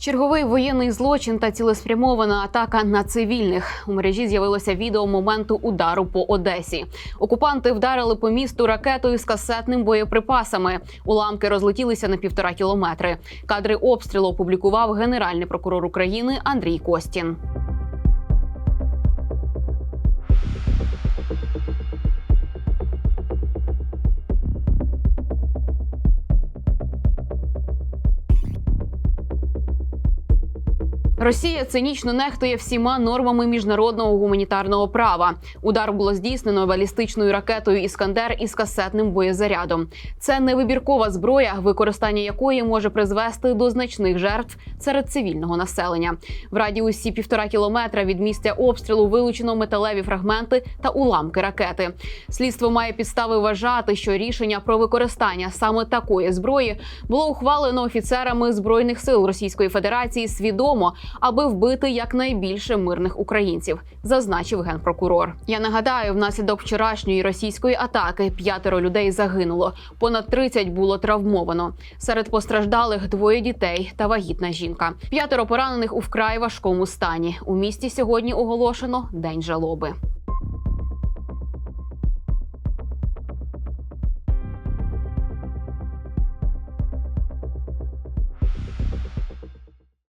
Черговий воєнний злочин та цілеспрямована атака на цивільних у мережі з'явилося відео моменту удару по Одесі. Окупанти вдарили по місту ракетою з касетним боєприпасами. Уламки розлетілися на півтора кілометри. Кадри обстрілу опублікував генеральний прокурор України Андрій Костін. Росія цинічно нехтує всіма нормами міжнародного гуманітарного права. Удар було здійснено балістичною ракетою Іскандер із касетним боєзарядом. Це невибіркова зброя, використання якої може призвести до значних жертв серед цивільного населення. В радіусі півтора кілометра від місця обстрілу вилучено металеві фрагменти та уламки ракети. Слідство має підстави вважати, що рішення про використання саме такої зброї було ухвалено офіцерами збройних сил Російської Федерації свідомо, аби вбити якнайбільше мирних українців, зазначив генпрокурор. Я нагадаю, внаслідок вчорашньої російської атаки п'ятеро людей загинуло, понад 30 було травмовано. Серед постраждалих двоє дітей та вагітна жінка. П'ятеро поранених у вкрай важкому стані. У місті сьогодні оголошено день жалоби.